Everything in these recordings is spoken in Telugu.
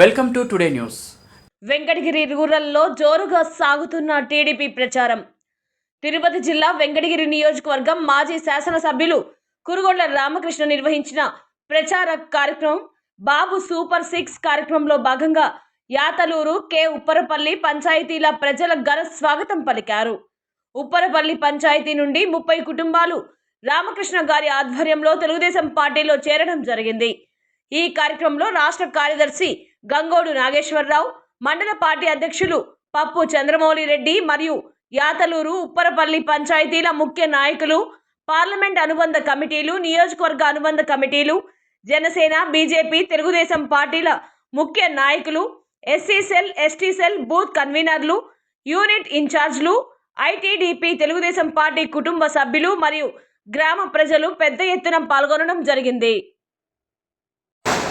Welcome to today news Venkatagiri రూరల్లో జోరుగా సాగుతున్న టీడీపీ ప్రచారం. తిరుపతి జిల్లా వెంకటగిరి నియోజకవర్గం మాజీ శాసనసభ్యులు కురుగొండ రామకృష్ణ నిర్వహించిన ప్రచార కార్యక్రమం బాబు సూపర్ సిక్స్ కార్యక్రమంలో భాగంగా యాతలూరు కె. ఉప్పరపల్లి పంచాయతీల ప్రజల ఘన స్వాగతం పలికారు. ఉప్పరపల్లి పంచాయతీ నుండి ముప్పై కుటుంబాలు రామకృష్ణ గారి ఆధ్వర్యంలో తెలుగుదేశం పార్టీలో చేరడం జరిగింది. ఈ కార్యక్రమంలో రాష్ట్ర కార్యదర్శి గంగోడు నాగేశ్వరరావు మండల పార్టీ అధ్యక్షులు పప్పు చంద్రమౌళి రెడ్డి మరియు యాతలూరు ఉప్పరపల్లి పంచాయతీల ముఖ్య నాయకులు పార్లమెంట్ అనుబంధ కమిటీలు నియోజకవర్గ అనుబంధ కమిటీలు జనసేన బీజేపీ తెలుగుదేశం పార్టీల ముఖ్య నాయకులు SC cell ST cell booth కన్వీనర్లు యూనిట్ ఇన్ఛార్జ్లు ఐటీడీపీ తెలుగుదేశం పార్టీ కుటుంబ సభ్యులు మరియు గ్రామ ప్రజలు పెద్ద ఎత్తున పాల్గొనడం జరిగింది.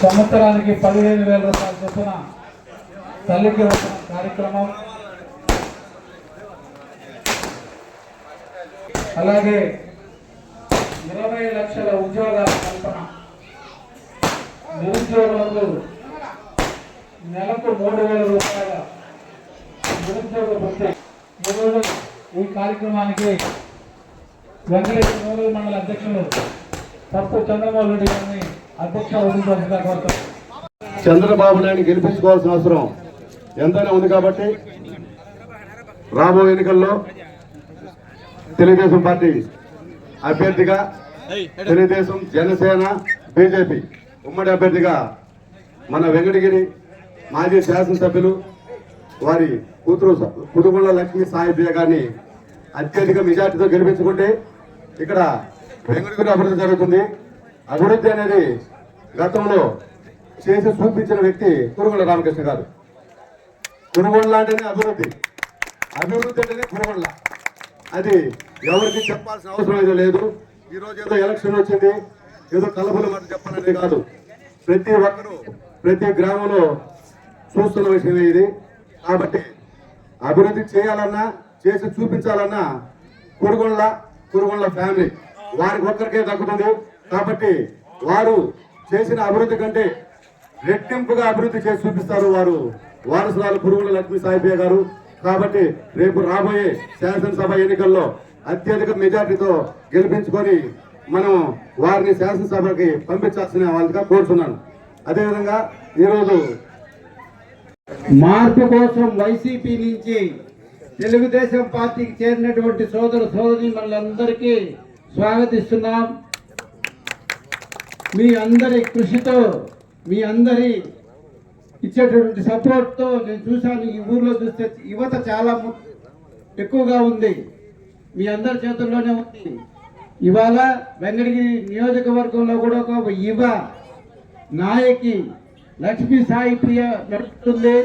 సంవత్సరానికి పదిహేను వేల రూపాయల చొప్పున తల్లికి వచ్చిన కార్యక్రమం. అలాగే ఇరవై లక్షల ఉద్యోగాల కల్పన. నిరుద్యోగులకు నెలకు మూడు వేల రూపాయల నిరుద్యోగ వృత్తి ఈరోజు ఈ కార్యక్రమానికి వెంకటేశ్వర మండల అధ్యక్షులు తప్పు చంద్రబాబు రెడ్డి గారిని చంద్రబాబు నాయుడు గెలిపించుకోవాల్సిన అవసరం ఎంతైనా ఉంది కాబట్టి రాబోయే ఎన్నికల్లో తెలుగుదేశం పార్టీ అభ్యర్థిగా తెలుగుదేశం జనసేన బీజేపీ ఉమ్మడి అభ్యర్థిగా మన వెంకటగిరి మాజీ శాసనసభ్యులు వారి కూతురు కుటుంబంలో లక్ష్మీ సాయిప్రియ గారిని అత్యధిక మెజార్టీతో గెలిపించుకుంటే ఇక్కడ వెంకటగిరి అభివృద్ధి జరుగుతుంది. అభివృద్ధి అనేది గతంలో చేసి చూపించిన వ్యక్తి కురుగుల రామకృష్ణ గారు. కురుగుళ్ళ అంటేనే అభివృద్ధి. అభివృద్ధి అంటేనే కురుగుళ్ళ అది ఎవరికి చెప్పాల్సిన అవసరం అయితే లేదు. ఈరోజు ఏదో ఎలక్షన్ వచ్చింది. ఏదో కలబుల మాట చెప్పాలనేది కాదు. ప్రతి ఒక్కరూ ప్రతి గ్రామంలో చూస్తున్న విషయమే ఇది. కాబట్టి అభివృద్ధి చేయాలన్నా చేసి చూపించాలన్నా కురుగుళ్ళ కురుగుళ్ళ ఫ్యామిలీ. వారికి ఒక్కరికే దక్కుతుంది కాబట్టి వారు చేసిన అభివృద్ధి కంటే రెట్టింపుగా అభివృద్ధి చేసి చూపిస్తారు వారు. వారసురాలు పురుగుల లక్ష్మీ సాయిబే గారు. కాబట్టి రేపు రాబోయే శాసనసభ ఎన్నికల్లో అత్యధిక మెజార్టీతో గెలిపించుకొని మనం వారిని శాసనసభకి పంపించాల్సిన వాళ్ళుగా కోరుతున్నాను అదేవిధంగా ఈరోజు మార్పు కోసం వైసీపీ నుంచి తెలుగుదేశం పార్టీకి చేరినటువంటి సోదరు సోదరి మనందరికీ స్వాగతిస్తున్నాం. మీ అందరి కృషితో మీ అందరి ఇచ్చేటటువంటి సపోర్ట్తో నేను చూశాను. ఈ ఊర్లో చూస్తే యువత చాలా ఎక్కువగా ఉంది. మీ అందరి చేతుల్లోనే ఉంది. ఇవాళ వెంకటగిరి నియోజకవర్గంలో కూడా ఒక యువ నాయకి లక్ష్మీ సాయి ప్రియ నడుస్తుంది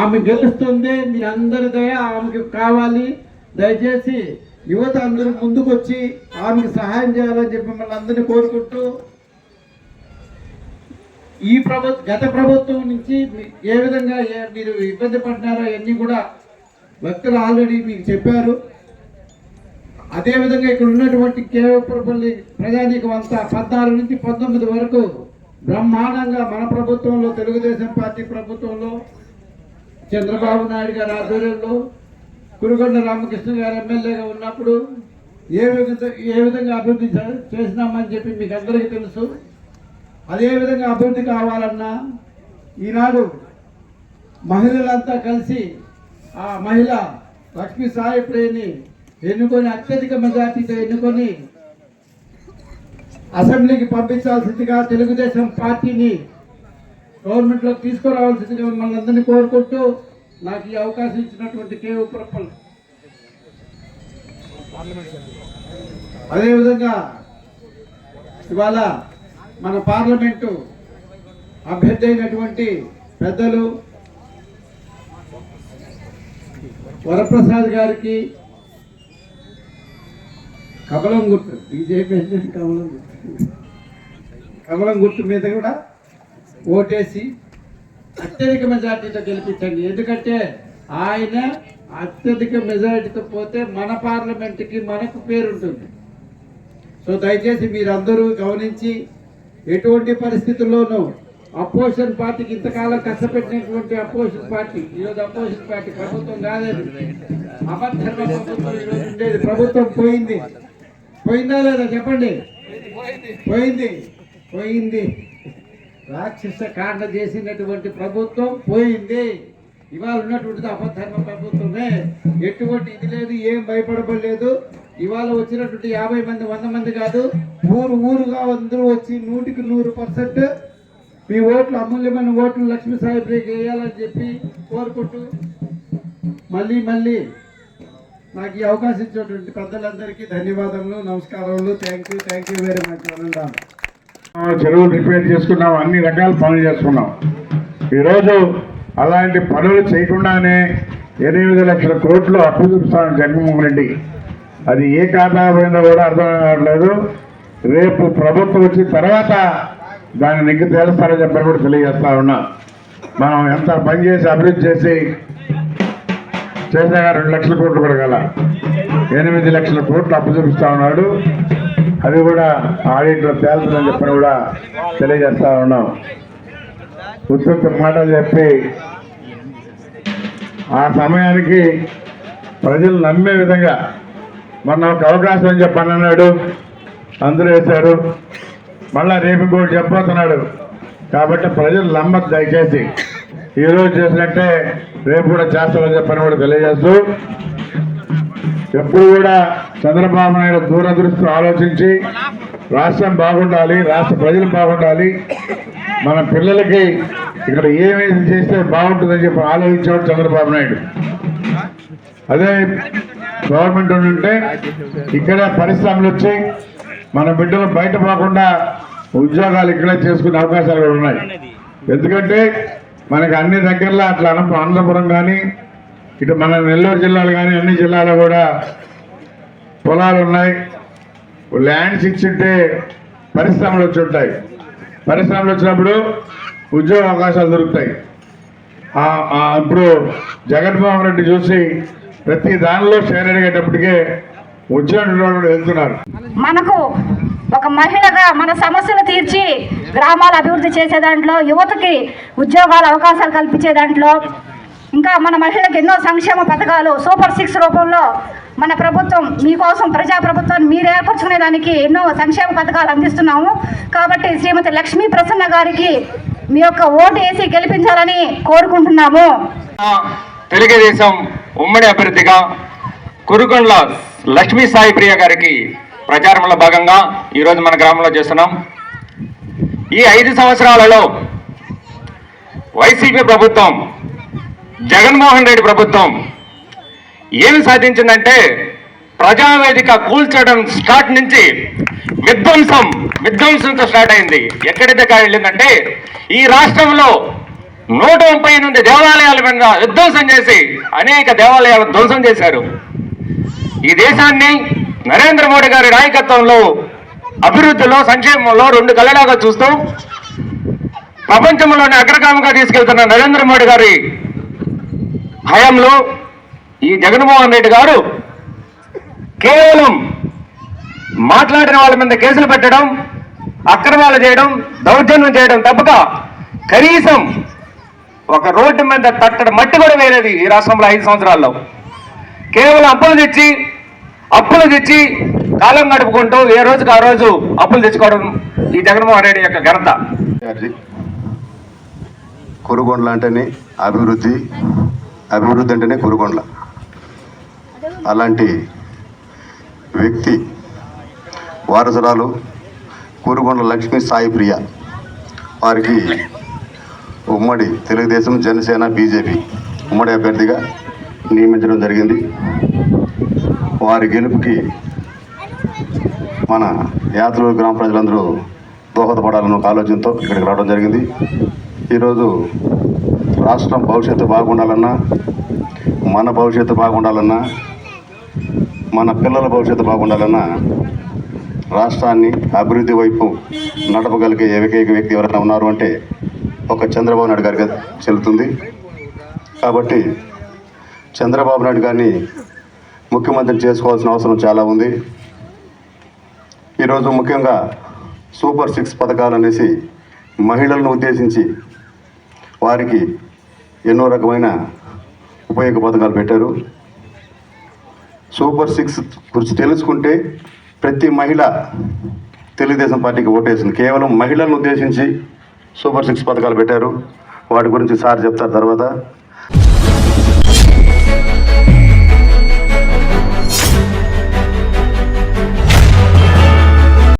ఆమె గెలుస్తుంది. మీ అందరి దయ ఆమెకి కావాలి. దయచేసి యువత అందరూ ముందుకు వచ్చి ఆమెకి సహాయం చేయాలని చెప్పి మిమ్మల్ని అందరినీ కోరుకుంటూ ఈ ప్రభుత్వ గత ప్రభుత్వం నుంచి ఏ విధంగా ఏ- మీరు ఇబ్బంది పడినారో అవన్నీ కూడా భక్తులు ఆల్రెడీ మీకు చెప్పారు. అదేవిధంగా ఇక్కడ ఉన్నటువంటి కేవపల్లి ప్రజానీకం అంతా పద్నాలుగు నుంచి పంతొమ్మిది వరకు బ్రహ్మాండంగా మన ప్రభుత్వంలో తెలుగుదేశం పార్టీ ప్రభుత్వంలో చంద్రబాబు నాయుడు గారి ఆధ్వర్యంలో కురుగొండ రామకృష్ణ గారు ఎమ్మెల్యేగా ఉన్నప్పుడు ఏ విధంగా ఏ విధంగా అభివృద్ధి చేసినామని చెప్పి మీకు అందరికీ తెలుసు. అదే విధంగా అభివృద్ధి కావాలన్నా ఈనాడు మహిళలంతా కలిసి ఆ మహిళ లక్ష్మీ సాయి ప్రేని ఎన్నుకొని అత్యధిక మెజార్టీతో ఎన్నుకొని అసెంబ్లీకి పంపించాల్సిందిగా తెలుగుదేశం పార్టీని గవర్నమెంట్లోకి తీసుకురావాల్సిందిగా మిమ్మల్ని అందరినీ కోరుకుంటూ నాకు ఈ అవకాశం ఇచ్చినటువంటి కే ఉప్పరప్పల్ అదేవిధంగా ఇవాళ మన పార్లమెంటు అభ్యర్థి అయినటువంటి పెద్దలు వరప్రసాద్ గారికి కమలం గుర్తు బీజేపీ కమలం గుర్తు. కమలం గుర్తు మీద కూడా ఓటేసి అత్యధిక మెజార్టీతో గెలిపించండి. ఎందుకంటే ఆయన అత్యధిక మెజారిటీతో పోతే మన పార్లమెంట్కి మనకు పేరు ఉంటుంది సో దయచేసి మీరందరూ గమనించి ఎటువంటి పరిస్థితుల్లోనూ అపోజిషన్ పార్టీకి ఇంతకాలం కష్టపెట్టినటువంటి అపోజిషన్ పార్టీ ఈరోజు అపోజిషన్ పార్టీ ప్రభుత్వం కాలేదు. అబద్ధర్మ ప్రభుత్వం ఈరోజు ఉండేది. ప్రభుత్వం పోయింది. పోయిందా లేదా చెప్పండి? పోయింది. పోయింది. రాక్షస కాండ చేసినటువంటి ప్రభుత్వం పోయింది. ఇవాళ ఉన్నటువంటిది అపధర్మ ప్రభుత్వమే ఎటువంటి ఇది లేదు ఏం భయపడబడలేదు. ఇవాళ వచ్చినటువంటి యాభై మంది వంద మంది కాదు ఊరు ఊరుగా అందరూ వచ్చి నూటికి నూరు పర్సెంట్ మీ ఓట్లు అమూల్యమైన ఓట్లు లక్ష్మీ సాహిబ్రికి వేయాలని చెప్పి కోరుకుంటూ మళ్ళీ మళ్ళీ నాకు ఈ అవకాశం ఇచ్చినటువంటి పెద్దలందరికీ ధన్యవాదములు నమస్కారములు. Thank you thank you very much అనందాం చెరువులు రిపేర్ చేసుకున్నాం అన్ని రకాల పనులు చేసుకున్నాం. ఈరోజు అలాంటి పనులు చేయకుండానే ఎనిమిది లక్షల కోట్లు అప్పు చూపిస్తాను జగన్మోహన్ రెడ్డి. అది ఏ ఖాతా పోయిందో కూడా అర్థం కావట్లేదు. రేపు ప్రభుత్వం వచ్చిన తర్వాత దాన్ని నిగ్గు తేలుస్తారని చెప్పని కూడా తెలియజేస్తా ఉన్నా. మనం ఎంత పని చేసి అభివృద్ధి చేసి చేసాక రెండు లక్షల కోట్లు కూడా ఎనిమిది లక్షల కోట్లు అప్పు చూపిస్తా ఉన్నాడు. అది కూడా ఆడిట్లో తేలుతుందని చెప్పని కూడా తెలియజేస్తా ఉన్నాం. ఉత్తుత్త మాటలు చెప్పి ఆ సమయానికి ప్రజలు నమ్మే విధంగా మొన్న ఒక అవకాశం అని చెప్పని అన్నాడు. అందరూ వేశారు మళ్ళా రేపు కూడా చెప్పబోతున్నాడు. కాబట్టి ప్రజలు నమ్మద్దు దయచేసి. ఈరోజు చేసినట్టే రేపు కూడా చేస్తామని చెప్పని కూడా తెలియజేస్తూ ఎప్పుడు కూడా చంద్రబాబు నాయుడు దూరదృష్టి ఆలోచించి రాష్ట్రం బాగుండాలి రాష్ట్ర ప్రజలు బాగుండాలి. మన పిల్లలకి ఇక్కడ ఏమేమి చేస్తే బాగుంటుందని చెప్పి ఆలోచించేవాడు చంద్రబాబు నాయుడు. అదే గవర్నమెంట్ ఉంటే ఇక్కడ పరిశ్రమలు వచ్చి మన బిడ్డలు బయట పోకుండా ఉద్యోగాలు ఇక్కడే చేసుకునే అవకాశాలు కూడా ఉన్నాయి. ఎందుకంటే మనకి అన్ని దగ్గరలో అట్లా అనంతపురం కానీ ఇటు మన నెల్లూరు జిల్లాలు కానీ అన్ని జిల్లాలో కూడా పొలాలు ఉన్నాయి. ల్యాండ్స్ ఇచ్చింటే పరిశ్రమలు వచ్చి ఉంటాయి. పరిశ్రమలు వచ్చినప్పుడు ఉద్యోగ అవకాశాలు దొరుకుతాయి. ఇప్పుడు జగన్మోహన్ రెడ్డి చూసి ప్రతి దానిలో షేర్ అడిగేటప్పటికే వచ్చినటువంటి కూడా వెళ్తున్నారు. మనకు ఒక మహిళగా మన సమస్యలు తీర్చి గ్రామాలు అభివృద్ధి చేసే దాంట్లో యువతకి ఉద్యోగాల అవకాశాలు కల్పించే దాంట్లో ఇంకా మన మహిళలకు ఎన్నో సంక్షేమ పథకాలు సూపర్ సిక్స్ రూపంలో మన ప్రభుత్వం మీకోసం ప్రజాప్రభుత్వాన్ని మీరు ఏర్పరచుకునే దానికి ఎన్నో సంక్షేమ పథకాలు అందిస్తున్నాము. కాబట్టి శ్రీమతి లక్ష్మీ ప్రసన్న గారికి మీ యొక్క ఓటు వేసి గెలిపించాలని కోరుకుంటున్నాము. తెలుగుదేశం ఉమ్మడి అభ్యర్థిగా కురుకొండల లక్ష్మీ సాయి ప్రియ గారికి ప్రచారంలో భాగంగా ఈరోజు మన గ్రామంలో చేస్తున్నాం. ఈ ఐదు సంవత్సరాలలో వైసీపీ ప్రభుత్వం జగన్మోహన్ రెడ్డి ప్రభుత్వం ఏమి సాధించిందంటే ప్రజావేదిక కూల్చడం స్టార్ట్ నుంచి విధ్వంసం విధ్వంసంతో స్టార్ట్ అయింది. ఎక్కడైతే వెళ్ళిందంటే ఈ రాష్ట్రంలో నూట ముప్పై ఎనిమిది దేవాలయాల మీద విధ్వంసం చేసి అనేక దేవాలయాలు ధ్వంసం చేశారు. ఈ దేశాన్ని నరేంద్ర మోడీ గారి నాయకత్వంలో అభివృద్ధిలో సంక్షేమంలో రెండు కళ్ళలాగా చూస్తూ ప్రపంచంలోని అగ్రగామిగా తీసుకెళ్తున్న నరేంద్ర మోడీ గారి హయాంలో ఈ జగన్మోహన్ రెడ్డి గారు కేవలం మాట్లాడిన వాళ్ళ మీద కేసులు పెట్టడం అక్రమాలు చేయడం దౌర్జన్యం చేయడం తప్పక కనీసం ఒక రోడ్డు మీద తట్టడం మట్టి కూడా వేరేది ఈ రాష్ట్రంలో ఐదు సంవత్సరాల్లో. కేవలం అప్పులు తెచ్చి అప్పులు తెచ్చి కాలం గడుపుకుంటూ ఏ రోజుకి ఆ రోజు అప్పులు తెచ్చుకోవడం ఈ జగన్మోహన్ రెడ్డి యొక్క ఘనత. గారి కురుగొండల అంటేనే అభివృద్ధి అభివృద్ధి అంటేనే కురుగొండల అలాంటి వ్యక్తి వారసురాలు కూరుగొండ లక్ష్మీ సాయి ప్రియ. వారికి ఉమ్మడి తెలుగుదేశం జనసేన బీజేపీ ఉమ్మడి అభ్యర్థిగా నియమించడం జరిగింది. వారి గెలుపుకి మన యాత్రూరు గ్రామ ప్రజలందరూ దోహదపడాలన్న ఒక ఆలోచనతో ఇక్కడికి రావడం జరిగింది. ఈరోజు రాష్ట్రం భవిష్యత్తు బాగుండాలన్నా మన భవిష్యత్తు బాగుండాలన్నా మన పిల్లల భవిష్యత్తు బాగుండాలన్నా రాష్ట్రాన్ని అభివృద్ధి వైపు నడపగలిగే ఏకైక వ్యక్తి ఎవరైనా ఉన్నారు అంటే ఒక చంద్రబాబు నాయుడు గారికి చెల్లుతుంది. కాబట్టి చంద్రబాబు నాయుడు గారిని ముఖ్యమంత్రి చేసుకోవాల్సిన అవసరం చాలా ఉంది. ఈరోజు ముఖ్యంగా సూపర్ సిక్స్ పథకాలు అనేసి మహిళలను ఉద్దేశించి వారికి ఎన్నో రకమైన ఉపయోగ పథకాలు పెట్టారు. సూపర్ సిక్స్ గురించి తెలుసుకుంటే ప్రతి మహిళ తెలుగుదేశం పార్టీకి ఓటేసింది. కేవలం మహిళలను ఉద్దేశించి సూపర్ సిక్స్ పథకాలు పెట్టారు. వాటి గురించి సార్ చెప్తారు తర్వాత.